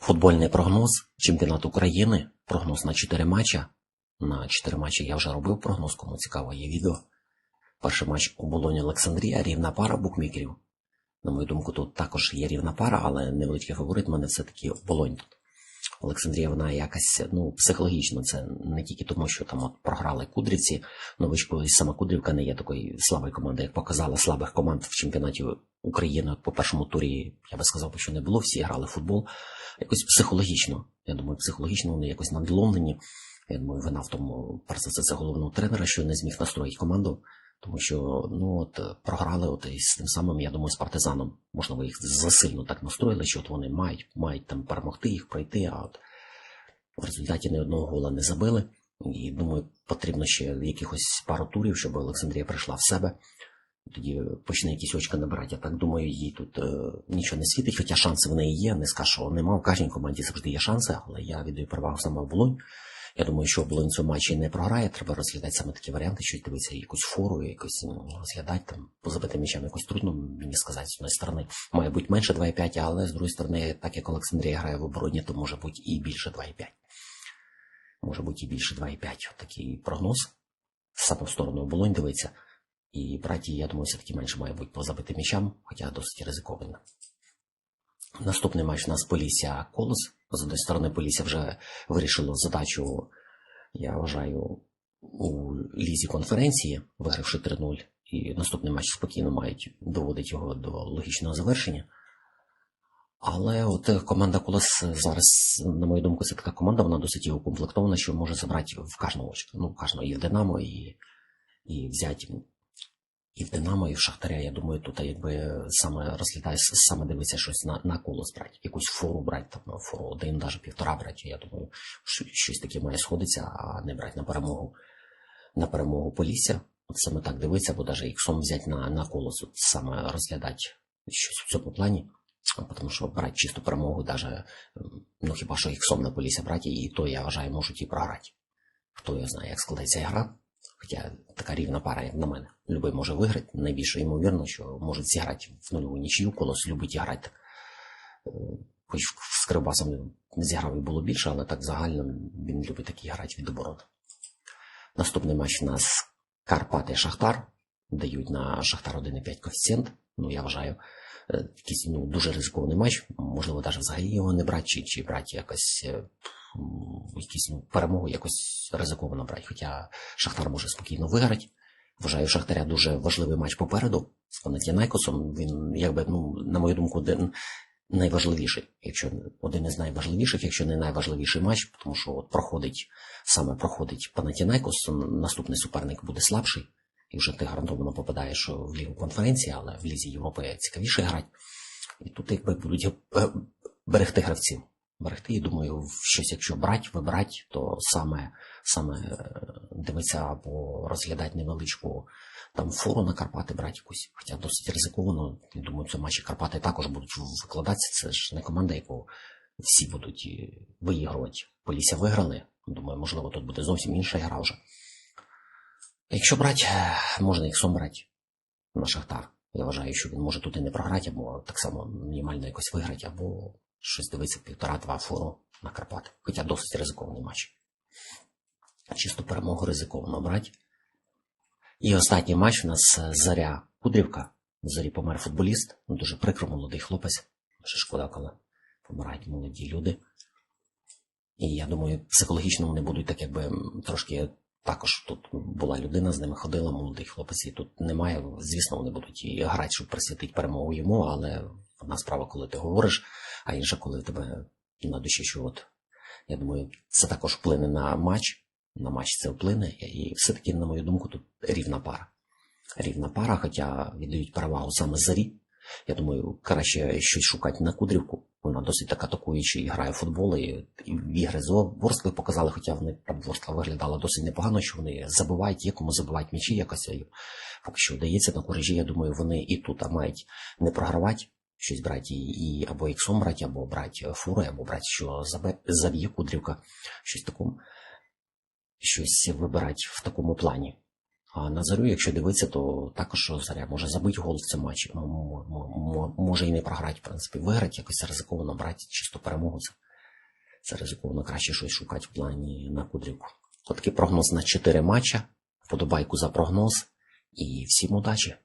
Футбольний прогноз чемпіонат України. Прогноз на 4 матча. На 4 матчі я вже робив прогноз, кому цікаво, є відео. Перший матч у Болоні Олександрія, рівна пара букмекерів. На мою думку, тут також є рівна пара, але невеличкий фаворит мене все-таки Болонь тут. Олександрія, вона якась, ну, психологічно, це не тільки тому, що там от програли Кудрівці, новичку, і сама Кудрівка не є такою слабою командою, як показала слабих команд в чемпіонаті України. От по першому турі, я би сказав, що не було, всі грали в футбол. Якось психологічно. Я думаю, психологічно вони якось надломлені. Я думаю, вина в тому, перш за все, це головного тренера, що не зміг настроїти команду. Тому що ну от програли от із тим самим, я думаю, з партизаном. Можливо, їх засильно так настроїли, що от вони мають мають там перемогти їх пройти, а от в результаті ні одного гола не забили. І думаю, потрібно ще якихось пару турів, щоб Олександрія прийшла в себе. Тоді почне якісь очка набирати. Я так думаю, їй тут е, нічого не світить, хоча шанси в неї є. Не скажу, що нема. В кожній команді завжди є шанси, але я віддаю перевагу саме в Болонь. Я думаю, що Болонь матчі не програє. Треба розглядати саме такі варіанти, що дивитися якусь фору, якось розглядати там, по забитим м'ячам якось трудно мені сказати з однієї сторони. Має бути менше 2,5, але з другої сторони, так як Олександрія грає в обороні, то може бути і більше 2,5. Може бути і більше 2,5. Такий прогноз. Саме в сторону Болонь дивиться. І браті, я думаю, все-таки менше має бути по забитим м'ячам, хоча досить ризиковано. Наступний матч у нас Полісся Колос. З однієї сторони, Полісся вже вирішило задачу, я вважаю, у лізі конференції, вигравши 3-0. І наступний матч спокійно мають доводити його до логічного завершення. Але от команда Колос зараз, на мою думку, це така команда, вона досить укомплектована, що може забрати в кожного очка. Ну, в кожного і в Динамо, і, і взяти і в Динамо, і в Шахтаря, я думаю, тут якби саме розглядає, саме дивиться щось на, на колос брати, якусь фору брати, там фору один, навіть півтора брати. Я думаю, що щось таке має сходитися, а не брати на перемогу на перемогу Полісся. От саме так дивиться, бо навіть іксом взяти на, на колос, саме розглядати щось в цьому плані. Тому що брати чисту перемогу, навіть, ну хіба що іксом на Полісся брати, і то, я вважаю, можуть і програти. Хто його знає, як складається гра. Хоча така рівна пара, як на мене. Любий може виграти. Найбільше ймовірно, що можуть зіграти в нульову нічию, колос любить грати. Хоч з Кривбасом зіграв і було більше, але так загально він любить такі грати від оборони. Наступний матч у нас Карпати Шахтар. Дають на Шахтар 1,5 коефіцієнт. Ну, я вважаю, якийсь ну, дуже ризикований матч. Можливо, навіть взагалі його не брати, чи, чи брати якось якісь ну, перемогу якось ризиковано брати. Хоча Шахтар може спокійно виграти. Вважаю, Шахтаря дуже важливий матч попереду з Панатінайкосом. Він, якби, ну, на мою думку, один найважливіший, якщо один із найважливіших, якщо не найважливіший матч, тому що от проходить саме проходить Панатінайкос, наступний суперник буде слабший, і вже ти гарантовано попадаєш в лігу конференції, але в Лізі Європи цікавіше грати. І тут якби будуть берегти гравців берегти. І думаю, щось, якщо брати, вибрати, то саме саме дивитися або розглядати невеличку там фору на Карпати брати якусь. Хоча досить ризиковано. Я думаю, це матчі Карпати також будуть викладатися. Це ж не команда, яку всі будуть виігрувати. Полісся виграли. Думаю, можливо, тут буде зовсім інша гра вже. Якщо брати, можна їх брати на Шахтар. Я вважаю, що він може тут і не програти, або так само мінімально якось виграти, або щось дивиться півтора-два фору на Карпати. Хоча досить ризикований матч. Чисто перемогу ризиковано брати. І останній матч у нас Заря Кудрівка. Зарі помер футболіст. Ну, дуже прикро, молодий хлопець. Ще шкода, коли помирають молоді люди. І я думаю, психологічно вони будуть так, якби трошки також тут була людина, з ними ходила, молодий хлопець, і тут немає. Звісно, вони будуть і грати, щоб присвятити перемогу йому, але одна справа, коли ти говориш, а інша, коли в тебе на душі, от я думаю, це також вплине на матч. На матч це вплине, і все-таки, на мою думку, тут рівна пара. Рівна пара, хоча віддають перевагу саме зарі. Я думаю, краще щось шукати на Кудрівку. Вона досить так атакуюча і грає в футбол, і, і ігри з Ворскли показали, хоча вони там Ворскла виглядала досить непогано, що вони забивають, є кому забивають м'ячі якось. Поки що вдається на курежі, я думаю, вони і тут мають не програвати, щось брати і або іксом брати, або брати фури, або брати, що заб'є Кудрівка, щось такому, щось вибирати в такому плані. А на зарю, якщо дивитися, то також заря може забити гол в цьому матчі, може і не програти, в принципі, виграти, якось ризиковано брати чисто перемогу. Це Це ризиковано краще щось шукати в плані на кудрівку. От такий прогноз на 4 матча. Вподобайку за прогноз і всім удачі!